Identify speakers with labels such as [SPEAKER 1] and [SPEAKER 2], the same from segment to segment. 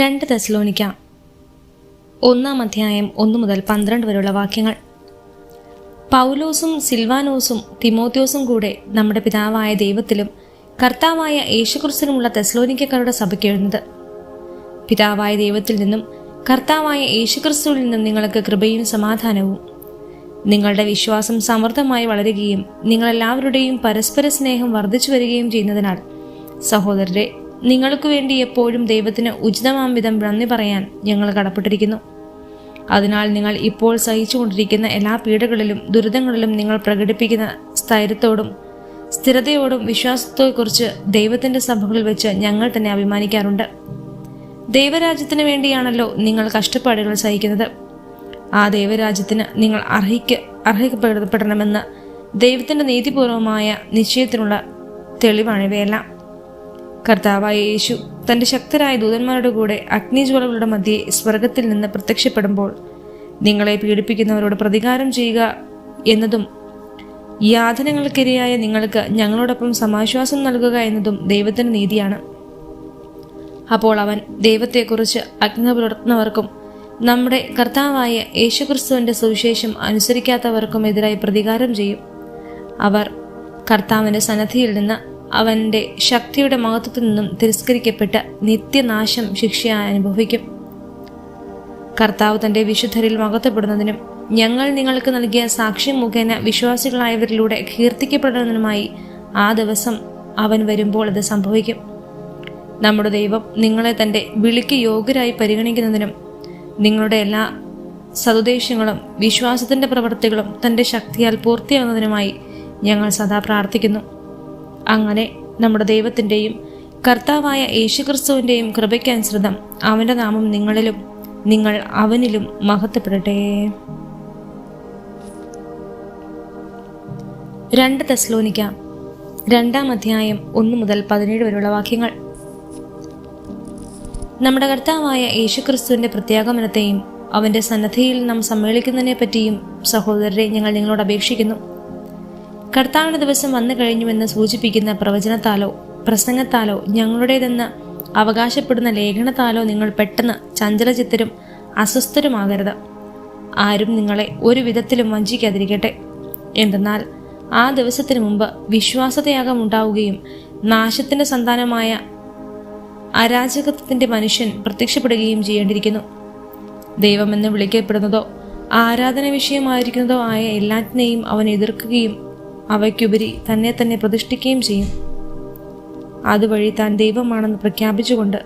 [SPEAKER 1] രണ്ട് തെസ്ലോണിക്ക ഒന്നാം അധ്യായം ഒന്നു മുതൽ പന്ത്രണ്ട് വരെയുള്ള വാക്യങ്ങൾ പൗലോസും സിൽവാനോസും തിമോത്യോസും കൂടെ നമ്മുടെ പിതാവായ ദൈവത്തിലും കർത്താവായ യേശുക്രിസ്തുവിനുമുള്ള തെസ്ലോനിക്കക്കാരുടെ സഭയ്ക്ക് എഴുതുന്നത് പിതാവായ ദൈവത്തിൽ നിന്നും കർത്താവായ യേശുക്രിസ്തുവിൽ നിന്നും നിങ്ങൾക്ക് കൃപയും സമാധാനവും നിങ്ങളുടെ വിശ്വാസം സമൃദ്ധമായി വളരുകയും നിങ്ങളെല്ലാവരുടെയും പരസ്പര സ്നേഹം വർദ്ധിച്ചു വരികയും ചെയ്യുന്നതിനാൽ സഹോദരരെ നിങ്ങൾക്ക് വേണ്ടി എപ്പോഴും ദൈവത്തിന് ഉചിതമാം വിധം നന്ദി പറയാൻ ഞങ്ങൾ കടപ്പെട്ടിരിക്കുന്നു അതിനാൽ നിങ്ങൾ ഇപ്പോൾ സഹിച്ചുകൊണ്ടിരിക്കുന്ന എല്ലാ പീഡകളിലും ദുരിതങ്ങളിലും നിങ്ങൾ പ്രകടിപ്പിക്കുന്ന സ്ഥൈര്യത്തോടും സ്ഥിരതയോടും വിശ്വാസത്തെക്കുറിച്ച് ദൈവത്തിൻ്റെ സഭകളിൽ വെച്ച് ഞങ്ങൾ തന്നെ അഭിമാനിക്കാറുണ്ട് ദൈവരാജ്യത്തിന് വേണ്ടിയാണല്ലോ നിങ്ങൾ കഷ്ടപ്പാടുകൾ സഹിക്കുന്നത് ആ ദൈവരാജ്യത്തിന് നിങ്ങൾ അർഹിക്ക അർഹിക്കപ്പെടപ്പെടണമെന്ന് ദൈവത്തിൻ്റെ നീതിപൂർവമായ നിശ്ചയത്തിനുള്ള തെളിവാണ് ഇവയെല്ലാം കർത്താവായ യേശു തന്റെ ശക്തരായ ദൂതന്മാരുടെ കൂടെ അഗ്നിജ്വലകളുടെ മധ്യേ സ്വർഗത്തിൽ നിന്ന് പ്രത്യക്ഷപ്പെടുമ്പോൾ നിങ്ങളെ പീഡിപ്പിക്കുന്നവരോട് പ്രതികാരം ചെയ്യുക എന്നതും യാതനങ്ങൾക്കിരയായ നിങ്ങൾക്ക് ഞങ്ങളോടൊപ്പം സമാശ്വാസം നൽകുക എന്നതും ദൈവത്തിന് നീതിയാണ് അപ്പോൾ അവൻ ദൈവത്തെക്കുറിച്ച് അഗ്നി പുലർത്തുന്നവർക്കും നമ്മുടെ കർത്താവായ യേശുക്രിസ്തുവിന്റെ സുവിശേഷം അനുസരിക്കാത്തവർക്കും എതിരായി പ്രതികാരം ചെയ്യും അവർ കർത്താവിന്റെ സന്നദ്ധിയിൽ നിന്ന് അവൻ്റെ ശക്തിയുടെ മഹത്വത്തിൽ നിന്നും തിരസ്കരിക്കപ്പെട്ട നിത്യനാശം ശിക്ഷ അനുഭവിക്കും കർത്താവ് തൻ്റെ വിശുദ്ധരിൽ മഹത്വപ്പെടുന്നതിനും ഞങ്ങൾ നിങ്ങൾക്ക് നൽകിയ സാക്ഷ്യം മുഖേന വിശ്വാസികളായവരിലൂടെ കീർത്തിക്കപ്പെടുന്നതിനുമായി ആ ദിവസം അവൻ വരുമ്പോൾ അത് സംഭവിക്കും നമ്മുടെ ദൈവം നിങ്ങളെ തൻ്റെ വിളിക്ക് യോഗ്യരായി പരിഗണിക്കുന്നതിനും നിങ്ങളുടെ എല്ലാ സതുദ്ദേശങ്ങളും വിശ്വാസത്തിൻ്റെ പ്രവൃത്തികളും തൻ്റെ ശക്തിയാൽ പൂർത്തിയാകുന്നതിനുമായി ഞങ്ങൾ സദാ പ്രാർത്ഥിക്കുന്നു അങ്ങനെ നമ്മുടെ ദൈവത്തിൻ്റെയും കർത്താവായ യേശുക്രിസ്തുവിൻ്റെയും കൃപയ്ക്കനുസൃതം അവൻ്റെ നാമം നിങ്ങളിലും നിങ്ങൾ അവനിലും മഹത്വപ്പെടട്ടെ
[SPEAKER 2] രണ്ട് തെസ്ലോനിക്ക രണ്ടാം അധ്യായം ഒന്ന് മുതൽ പതിനേഴ് വരെയുള്ള വാക്യങ്ങൾ നമ്മുടെ കർത്താവായ യേശുക്രിസ്തുവിൻ്റെ പ്രത്യാഗമനത്തെയും അവൻ്റെ സന്നദ്ധയിൽ നാം സമ്മേളിക്കുന്നതിനെ പറ്റിയും സഹോദരരെ ഞങ്ങൾ നിങ്ങളോട് അപേക്ഷിക്കുന്നു കർത്താവിൻ്റെ ദിവസം വന്നു കഴിഞ്ഞുവെന്ന് സൂചിപ്പിക്കുന്ന പ്രവചനത്താലോ പ്രസംഗത്താലോ ഞങ്ങളുടേതെന്ന് അവകാശപ്പെടുന്ന ലേഖനത്താലോ നിങ്ങൾ പെട്ടെന്ന് ചഞ്ചലചിത്തരും അസ്വസ്ഥരുമാകരുത് ആരും നിങ്ങളെ ഒരു വിധത്തിലും വഞ്ചിക്കാതിരിക്കട്ടെ എന്തെന്നാൽ ആ ദിവസത്തിനു മുമ്പ് വിശ്വാസതയാകം ഉണ്ടാവുകയും നാശത്തിൻ്റെ സന്താനമായ അരാജകത്വത്തിൻ്റെ മനുഷ്യൻ പ്രത്യക്ഷപ്പെടുകയും ചെയ്യേണ്ടിയിരിക്കുന്നു ദൈവമെന്ന് വിളിക്കപ്പെടുന്നതോ ആരാധന വിഷയമായിരിക്കുന്നതോ ആയ എല്ലാറ്റിനെയും അവൻ എതിർക്കുകയും അവയ്ക്കുപരി തന്നെ തന്നെ പ്രതിഷ്ഠിക്കുകയും ചെയ്യും അതുവഴി താൻ ദൈവമാണെന്ന് പ്രഖ്യാപിച്ചുകൊണ്ട്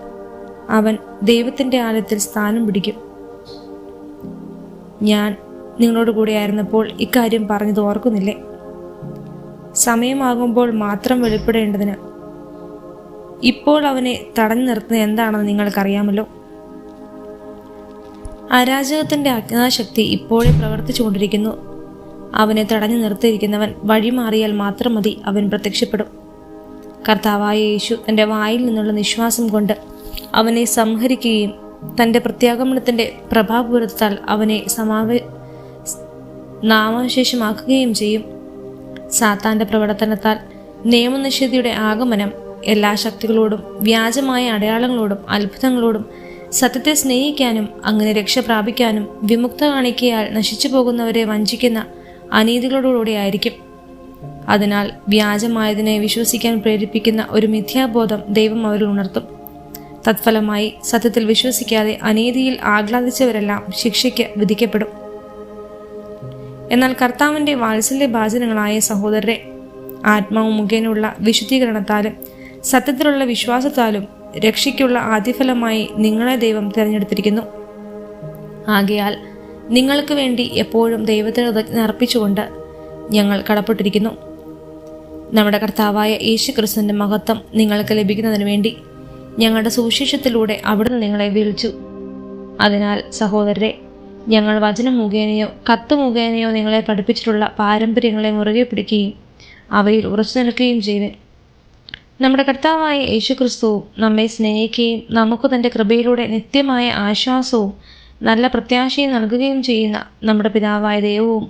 [SPEAKER 2] അവൻ ദൈവത്തിൻ്റെ ആലയത്തിൽ സ്ഥാനം പിടിക്കും ഞാൻ നിങ്ങളോട് ആയിരുന്നപ്പോൾ ഇക്കാര്യം പറഞ്ഞത് ഓർക്കുന്നില്ലേ സമയമാകുമ്പോൾ മാത്രം വെളിപ്പെടേണ്ടതിന് ഇപ്പോൾ അവനെ തടഞ്ഞു നിർത്തുന്നത് എന്താണെന്ന് നിങ്ങൾക്കറിയാമല്ലോ അരാജകത്തിൻ്റെ അജ്ഞാശക്തി ഇപ്പോഴേ പ്രവർത്തിച്ചുകൊണ്ടിരിക്കുന്നു അവനെ തടഞ്ഞു നിർത്തിയിരിക്കുന്നവൻ വഴിമാറിയാൽ മാത്രം മതി അവൻ പ്രത്യക്ഷപ്പെടും കർത്താവായ യേശു തൻ്റെ വായിൽ നിന്നുള്ള നിശ്വാസം കൊണ്ട് അവനെ സംഹരിക്കുകയും തൻ്റെ പ്രത്യാഗമനത്തിൻ്റെ പ്രഭാപൂരത്താൽ അവനെ സമാവ നാമശേഷമാക്കുകയും ചെയ്യും സാത്താൻ്റെ പ്രവർത്തനത്താൽ നിയമനിഷേധിയുടെ ആഗമനം എല്ലാ ശക്തികളോടും വ്യാജമായ അടയാളങ്ങളോടും അത്ഭുതങ്ങളോടും സത്യത്തെ സ്നേഹിക്കാനും അങ്ങനെ രക്ഷ പ്രാപിക്കാനും വിമുക്ത കാണിക്കയാൽ നശിച്ചു പോകുന്നവരെ വഞ്ചിക്കുന്ന അനീതികളോടുകൂടി ആയിരിക്കും അതിനാൽ വ്യാജമായതിനെ വിശ്വസിക്കാൻ പ്രേരിപ്പിക്കുന്ന ഒരു മിഥ്യാബോധം ദൈവം അവരിൽ ഉണർത്തും തത്ഫലമായി സത്യത്തിൽ വിശ്വസിക്കാതെ അനീതിയിൽ ആഹ്ലാദിച്ചവരെല്ലാം ശിക്ഷയ്ക്ക് വിധിക്കപ്പെടും എന്നാൽ കർത്താവിൻ്റെ വാത്സല്യ ഭാചനങ്ങളായ സഹോദരരെ ആത്മാവ് മുഖേനയുള്ള വിശുദ്ധീകരണത്താലും സത്യത്തിലുള്ള വിശ്വാസത്താലും രക്ഷയ്ക്കുള്ള ആദ്യഫലമായി നിങ്ങളെ ദൈവം തിരഞ്ഞെടുത്തിരിക്കുന്നു ആകയാൽ നിങ്ങൾക്ക് വേണ്ടി എപ്പോഴും ദൈവത്തിന് അർപ്പിച്ചുകൊണ്ട് ഞങ്ങൾ കടപ്പെട്ടിരിക്കുന്നു നമ്മുടെ കർത്താവായ യേശു ക്രിസ്തുവിൻ്റെ മഹത്വം നിങ്ങൾക്ക് ലഭിക്കുന്നതിന് വേണ്ടി ഞങ്ങളുടെ സുവിശേഷത്തിലൂടെ അവിടുന്ന് നിങ്ങളെ വിളിച്ചു അതിനാൽ സഹോദരരെ ഞങ്ങൾ വചനം മുഖേനയോ കത്ത് മുഖേനയോ നിങ്ങളെ പഠിപ്പിച്ചിട്ടുള്ള പാരമ്പര്യങ്ങളെ മുറുകെ പിടിക്കുകയും അവയിൽ ഉറച്ചു നിൽക്കുകയും ചെയ്വേ നമ്മുടെ കർത്താവായ യേശു ക്രിസ്തുവും നമ്മെ സ്നേഹിക്കുകയും നമുക്ക് തൻ്റെ കൃപയിലൂടെ നിത്യമായ ആശ്വാസവും നല്ല പ്രത്യാശയും നൽകുകയും ചെയ്യുന്ന നമ്മുടെ പിതാവായ ദൈവവും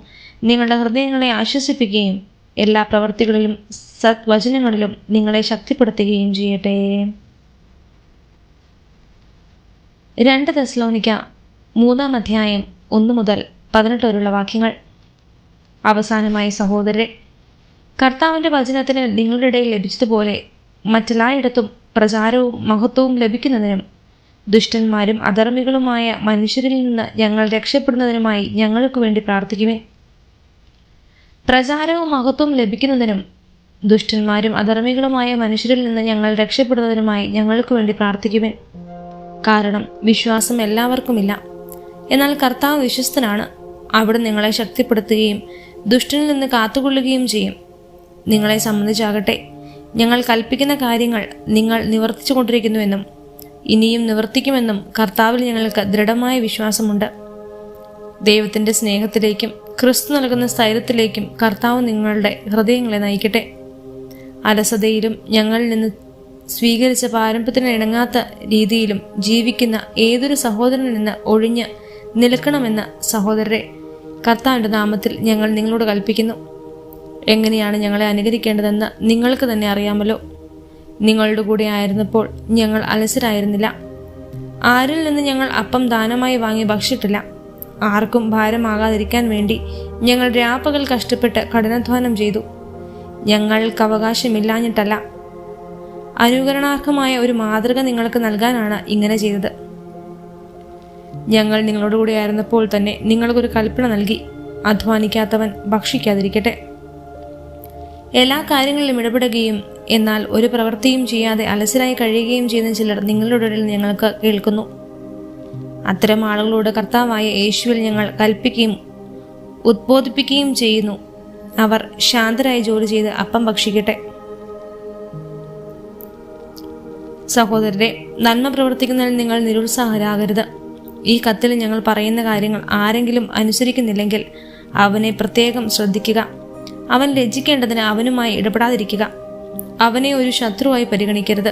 [SPEAKER 2] നിങ്ങളുടെ ഹൃദയങ്ങളെ ആശ്വസിപ്പിക്കുകയും എല്ലാ പ്രവൃത്തികളിലും സദ്വചനങ്ങളിലും നിങ്ങളെ ശക്തിപ്പെടുത്തുകയും ചെയ്യട്ടെ
[SPEAKER 3] രണ്ട് തെസ്ലോനിക്ക മൂന്നാം അധ്യായം ഒന്ന് മുതൽ പതിനെട്ട് വരെയുള്ള വാക്യങ്ങൾ അവസാനമായി സഹോദരരെ കർത്താവിൻ്റെ വചനത്തിന് നിങ്ങളുടെ ഇടയിൽ ലഭിച്ചതുപോലെ മറ്റെല്ലായിടത്തും പ്രചാരവും മഹത്വവും ലഭിക്കുന്നതിനും ദുഷ്ടന്മാരും അധർമ്മികളുമായ മനുഷ്യരിൽ നിന്ന് ഞങ്ങൾ രക്ഷപ്പെടുന്നതിനുമായി ഞങ്ങൾക്ക് വേണ്ടി പ്രാർത്ഥിക്കുമേ പ്രചാരവും മഹത്വവും ലഭിക്കുന്നതിനും ദുഷ്ടന്മാരും അധർമ്മികളുമായ മനുഷ്യരിൽ നിന്ന് ഞങ്ങൾ രക്ഷപ്പെടുന്നതിനുമായി ഞങ്ങൾക്ക് വേണ്ടി പ്രാർത്ഥിക്കുമേ കാരണം വിശ്വാസം എല്ലാവർക്കുമില്ല എന്നാൽ കർത്താവ് വിശ്വസ്തനാണ് അവിടെ നിങ്ങളെ ശക്തിപ്പെടുത്തുകയും ദുഷ്ടനിൽ നിന്ന് കാത്തുകൊള്ളുകയും ചെയ്യും നിങ്ങളെ സംബന്ധിച്ചാകട്ടെ ഞങ്ങൾ കൽപ്പിക്കുന്ന കാര്യങ്ങൾ നിങ്ങൾ നിവർത്തിച്ചു കൊണ്ടിരിക്കുന്നുവെന്നും ഇനിയും നിവർത്തിക്കുമെന്നും കർത്താവിൽ ഞങ്ങൾക്ക് ദൃഢമായ വിശ്വാസമുണ്ട് ദൈവത്തിൻ്റെ സ്നേഹത്തിലേക്കും ക്രിസ്തു നൽകുന്ന സ്ഥൈര്യത്തിലേക്കും കർത്താവ് നിങ്ങളുടെ ഹൃദയങ്ങളെ നയിക്കട്ടെ അലസതയിലും ഞങ്ങളിൽ നിന്ന് സ്വീകരിച്ച പാരമ്പര്യത്തിന് ഇണങ്ങാത്ത രീതിയിലും ജീവിക്കുന്ന ഏതൊരു സഹോദരനിൽ നിന്ന് ഒഴിഞ്ഞ് നിൽക്കണമെന്ന സഹോദരരെ കർത്താവിൻ്റെ നാമത്തിൽ ഞങ്ങൾ നിങ്ങളോട് കൽപ്പിക്കുന്നു എങ്ങനെയാണ് ഞങ്ങളെ അനുകരിക്കേണ്ടതെന്ന് നിങ്ങൾക്ക് തന്നെ അറിയാമല്ലോ നിങ്ങളുടെ കൂടെ ആയിരുന്നപ്പോൾ ഞങ്ങൾ അലസരായിരുന്നില്ല ആരിൽ നിന്ന് ഞങ്ങൾ അപ്പം ദാനമായി വാങ്ങി ഭക്ഷിട്ടില്ല ആർക്കും ഭാരമാകാതിരിക്കാൻ വേണ്ടി ഞങ്ങൾ രാപ്പകൽ കഷ്ടപ്പെട്ട് കഠിനാധ്വാനം ചെയ്തു ഞങ്ങൾക്ക് അവകാശമില്ലാഞ്ഞിട്ടല്ല അനുകരണാർഹമായ ഒരു മാതൃക നിങ്ങൾക്ക് നൽകാനാണ് ഇങ്ങനെ ചെയ്തത് ഞങ്ങൾ നിങ്ങളോട് കൂടെ ആയിരുന്നപ്പോൾ തന്നെ നിങ്ങൾക്കൊരു കൽപ്പന നൽകി അധ്വാനിക്കാത്തവൻ ഭക്ഷിക്കാതിരിക്കട്ടെ എല്ലാ കാര്യങ്ങളിലും ഇടപെടുകയും എന്നാൽ ഒരു പ്രവൃത്തിയും ചെയ്യാതെ അലസരായി കഴിയുകയും ചെയ്യുന്ന ചിലർ നിങ്ങളുടെ ഇടയിൽ ഞങ്ങൾക്ക് കേൾക്കുന്നു അത്തരം ആളുകളോട് കർത്താവായ യേശുവിൽ ഞങ്ങൾ കൽപ്പിക്കുകയും ഉദ്ബോധിപ്പിക്കുകയും ചെയ്യുന്നു അവർ ശാന്തരായി ജോലി ചെയ്ത് അപ്പം ഭക്ഷിക്കട്ടെ സഹോദരരെ നന്മ പ്രവർത്തിക്കുന്നതിൽ നിങ്ങൾ നിരുത്സാഹരാകരുത് ഈ കത്തിൽ ഞങ്ങൾ പറയുന്ന കാര്യങ്ങൾ ആരെങ്കിലും അനുസരിക്കുന്നില്ലെങ്കിൽ അവനെ പ്രത്യേകം ശ്രദ്ധിക്കുക അവൻ ലജ്ജിക്കേണ്ടതിന് അവനുമായി ഇടപെടാതിരിക്കുക അവനെ ഒരു ശത്രുവായി പരിഗണിക്കരുത്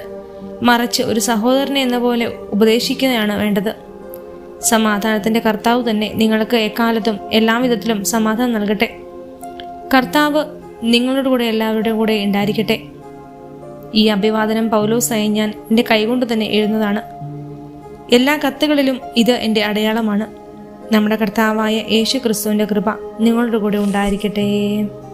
[SPEAKER 3] മറിച്ച് ഒരു സഹോദരനെ എന്ന പോലെ ഉപദേശിക്കുകയാണ് വേണ്ടത് സമാധാനത്തിന്റെ കർത്താവ് തന്നെ നിങ്ങൾക്ക് എക്കാലത്തും എല്ലാവിധത്തിലും സമാധാനം നൽകട്ടെ കർത്താവ് നിങ്ങളുടെ കൂടെ എല്ലാവരുടെയും കൂടെ ഉണ്ടായിരിക്കട്ടെ ഈ അഭിവാദനം പൗലോസായി ഞാൻ എൻ്റെ കൈകൊണ്ട് തന്നെ എഴുതുന്നതാണ് എല്ലാ കത്തുകളിലും ഇത് എൻ്റെ അടയാളമാണ് നമ്മുടെ കർത്താവായ യേശു ക്രിസ്തുവിൻ്റെ കൃപ നിങ്ങളുടെ കൂടെ ഉണ്ടായിരിക്കട്ടെ